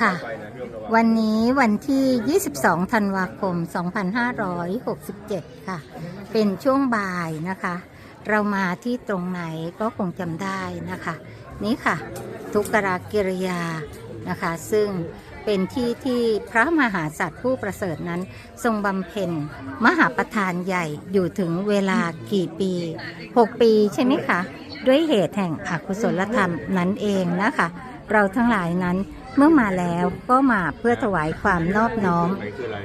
ค่ะ วันนี้วันที่ 22 ธันวาคม 2567 ค่ะ เป็นช่วงบ่ายนะคะ เรามาที่ตรงไหนก็คงจำได้นะคะ นี่ค่ะ ทุกรากิริยานะคะ ซึ่งเป็นที่ที่พระมหาสัตว์ผู้ประเสริฐนั้น ทรงบำเพ็ญมหาประธานใหญ่อยู่ถึงเวลากี่ปี 6 ปีใช่ไหมคะ ด้วยเหตุแห่งอกุศลธรรมนั้นเองนะคะ เราทั้งหลายนั้น เมื่อมาแล้วก็มาเพื่อถวายความนอบน้อมไหนคืออะไร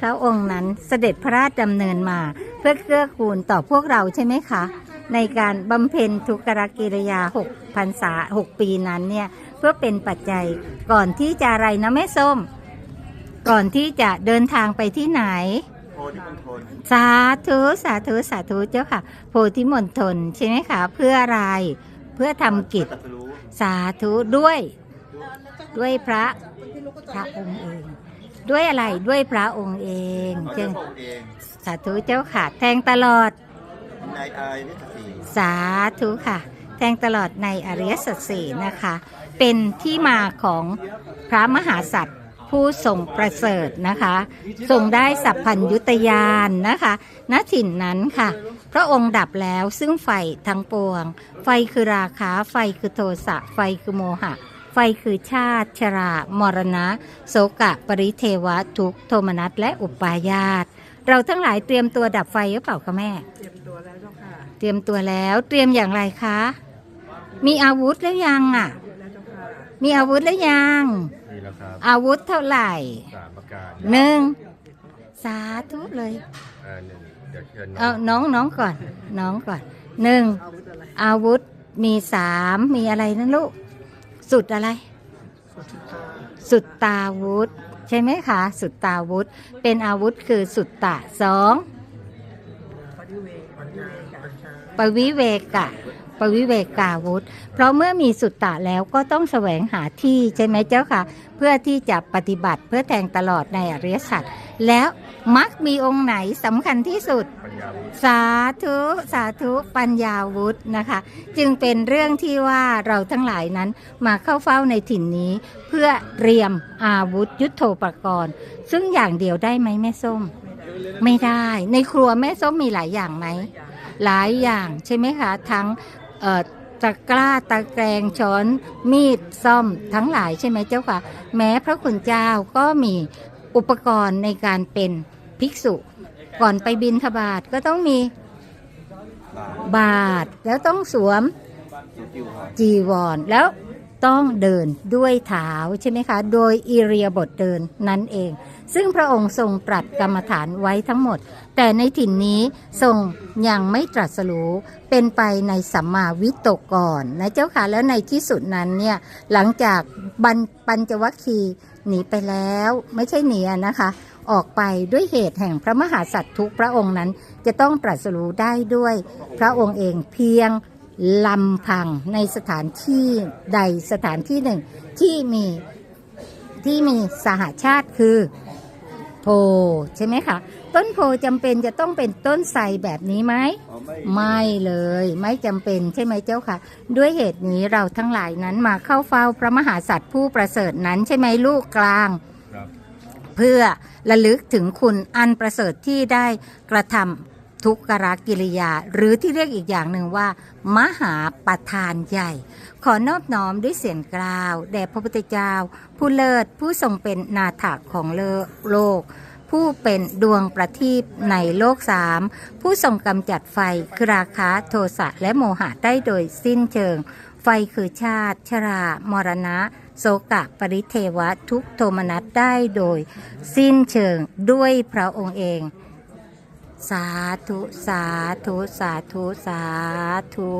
พระองค์นั้นเสด็จพระราชดำเนินมาเพื่อเกื้อกูลต่อพวกเราใช่ไหมคะ ในการบำเพ็ญทุกรกิริยา6พรรษา 6 ปีนั้นเนี่ยเพื่อเป็นปัจจัยก่อนที่จะอะไรนะแม่ส้ม ก่อนที่จะเดินทางไปที่ไหนโพธิมณฑลสาธุสาธุสาธุเจ้าค่ะ โพธิมณฑลใช่ไหมคะ เพื่ออะไร เพื่อทำกิจตรัสรู้สาธุด้วย ด้วยพระพระองค์เอง ด้วยอะไรด้วยพระองค์เองขอเจ้าเจ้าพระองค์เองสาธุเจ้าค่ะ แทงตลอดนายอายนิสสีสาธุค่ะ แทงตลอดในอริยสัจสี่นะคะ เป็นที่มาของพระมหาสัตว์ผู้ทรงประเสริฐนะคะทรงได้สัพพัญยุตยานนะคะณถิ่นนั้นค่ะ พระองค์ดับแล้วซึ่งไฟทั้งปวง ไฟคือราคะไฟคือโทสะไฟคือโมหะ ไฟคือชาติ ชรามรณะ โสกะ ปริเทวะ ทุกข์โทมนัสและอุปาญาต เราทั้งหลายเตรียมตัวดับไฟหรือเปล่าคะแม่ เตรียมตัวแล้วเจ้าค่ะ เตรียมตัวแล้ว เตรียมอย่างไรคะ มีอาวุธแล้วยังอะเยอะแล้วเจ้าค่ะมีอาวุธแล้วยังนี่แล้วครับอาวุธเท่าไหร่สามประการหนึ่งสาธุเลย อ่าหนึ่งเดี๋ยวเชิญเอาน้องน้องก่อน น้องก่อนหนึ่งอาวุธอะไรอาวุธมีสามมีอะไรนะลูก สุดอะไร สุดตาวุธ ใช่ไหมคะ สุดตาวุธ เป็นอาวุธคือสุดตะสองปฏิเวกปฏิเวกกัญชาปวิเวกะ ปวิเวกาวุธ เพราะเมื่อมีสุตตะแล้วก็ต้องแสวงหาที่ใช่ไหมเจ้าค่ะ เพื่อที่จะปฏิบัติเพื่อแทงตลอดในอริยสัจแล้วมักมีองค์ไหนสำคัญที่สุดปัญญาวุฒิสาธุสาธุปัญญาวุธนะคะ จึงเป็นเรื่องที่ว่าเราทั้งหลายนั้นมาเข้าเฝ้าในถิ่นนี้ เพื่อเตรียมอาวุธยุทโธปกรณ์ ซึ่งอย่างเดียวได้ไหมแม่ส้ม ไม่ได้ในครัวแม่ส้มมีหลายอย่างไหมหลายอย่างใช่ไหมคะ ทั้งเอ่อ ตะกร้าตะแกรงช้อนมีดซ่อมทั้งหลายใช่ไหมเจ้าค่ะ แม้พระคุณเจ้าก็มีอุปกรณ์ในการเป็นภิกษุ ก่อนไปบินทบาทก็ต้องมีบาทบาทแล้วต้องสวมสุจิวหรจีวรแล้ว ต้องเดินด้วยเท้าใช่ไหมคะ โดยอิเรียาบทเดินนั่นเอง ซึ่งพระองค์ทรงตรัสกรรมฐานไว้ทั้งหมด แต่ในถิ่นนี้ทรงยังไม่ตรัสรู้เป็นไปในสัมมาวิตกก่อนนะเจ้าค่ะแล้วในที่สุดนั้นเนี่ยหลังจากบัญปัญจวัคคีหนีไปแล้วไม่ใช่หนีนะคะออกไปด้วยเหตุแห่งพระมหาสัตว์ทุกพระองค์นั้นจะต้องตรัสรู้ได้ด้วย พระองค์เองเพียง ลำพังในสถานที่ใดสถานที่หนึ่ง ที่มีที่มีสหชาติคือโพใช่ไหมคะต้นโพจำเป็นจะต้องเป็นต้นไทรแบบนี้ไหมอ๋อไม่ไม่เลย ไม่จำเป็นใช่ไหมเจ้าค่ะ ด้วยเหตุนี้เราทั้งหลายนั้นมาเข้าเฝ้าพระมหาสัตว์ผู้ประเสริฐนั้นใช่ไหมลูกกลางครับเพื่อระลึกถึงคุณอันประเสริฐที่ได้กระทำ ทุกขกิริยา หรือที่เรียกอีกอย่างหนึ่งว่า มหาประธานใหญ่ ขอนอบน้อมด้วยเสียงกล่าวแด่พระพุทธเจ้า ผู้เลิศผู้ทรงเป็นนาถาของโลก ผู้เป็นดวงประทีปในโลกสามผู้ทรงกำจัดไฟคือราคะโทสะและโมหะได้โดยสิ้นเชิง ไฟคือชาติ ชรามรณะโสกะปริเทวะทุกโทมนัสได้โดย สิ้นเชิงด้วยพระองค์เอง สาธุ สาธุ สาธุ สาธุ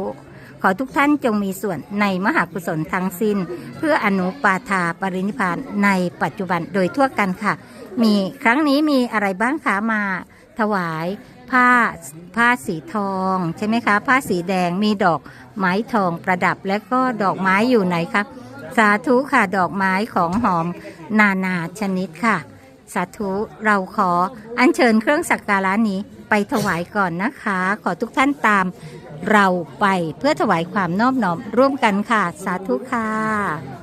ขอทุกท่านจงมีส่วนในมหากุศลทั้งสิ้น เพื่ออนุปาทาปรินิพานในปัจจุบันโดยทั่วกันค่ะ มีครั้งนี้มีอะไรบ้างคะมาถวายผ้าผ้าสีทองใช่ไหมคะ ผ้าสีแดงมีดอกไม้ทองประดับและก็ดอกไม้อยู่ไหนคะสาธุค่ะดอกไม้ของหอมนานาชนิดค่ะ สาธุเราขออัญเชิญเครื่องสักการะนี้ไปถวายก่อนนะคะ ขอทุกท่านตามเราไปเพื่อถวายความนอบน้อมร่วมกันค่ะ สาธุค่ะ